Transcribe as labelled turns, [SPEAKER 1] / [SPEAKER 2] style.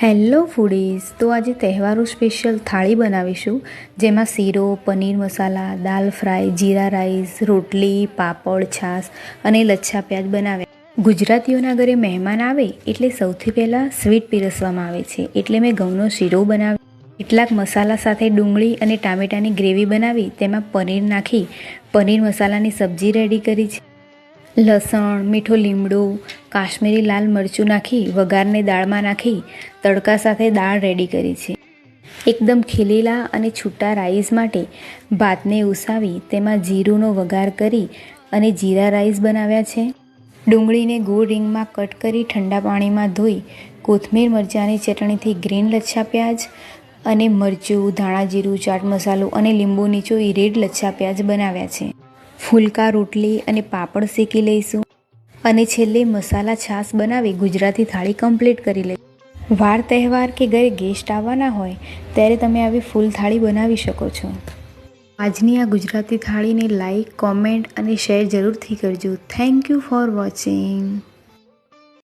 [SPEAKER 1] Hello foodies, તો આજે તહેવારો સ્પેશિયલ થાળી બનાવીશું, જેમાં શીરો, પનીર મસાલા, દાલ ફ્રાય, જીરા રાઈસ, રોટલી, પાપડ, છાશ અને લચ્છા પ્યાજ બનાવ્યા ગુજરાતીઓના ઘરે મહેમાન આવે એટલે સૌથી પહેલાં સ્વીટ પીરસવામાં આવે છે, એટલે મેં ઘઉંનો શીરો બનાવ્યો. કેટલાક મસાલા સાથે ડુંગળી અને ટામેટાની ગ્રેવી બનાવી, તેમાં પનીર નાખી, પનીર મસાલાની સબ્જી રેડી કરી છે. લસણ, મીઠો લીમડો, કાશ્મીરી લાલ મરચું નાખી, વઘારને દાળમાં નાખી, તડકા સાથે દાળ રેડી કરી છે. એકદમ ખીલેલા અને છૂટા રાઈસ માટે ભાતને ઉસાવી તેમાં જીરુંનો વઘાર કરી અને જીરા રાઈસ બનાવ્યા છે. ડુંગળીને ગોળ રીંગમાં કટ કરી ઠંડા પાણીમાં ધોઈ, કોથમીર મરચાંની ચટણીથી ગ્રીન લચ્છા પ્યાજ અને મરચું, ધાણા જીરું, ચાટ મસાલો અને લીંબુ નીચોઈ રેડ લચ્છા પ્યાજ બનાવ્યા છે. ફુલકા, રોટલી અને પાપડ શેકી લઈશું. અને છેલ્લે મસાલા છાશ બનાવી ગુજરાતી થાળી કમ્પ્લીટ કરી લઈ. વાર તહેવાર કે ઘરે ગેસ્ટ આવવાના હોય, ત્યારે તમે આવી ફૂલ થાળી બનાવી શકો છો. આજની આ ગુજરાતી થાળીને લાઈક કોમેન્ટ અને શેર જરૂરથી કરજો. Thank you for watching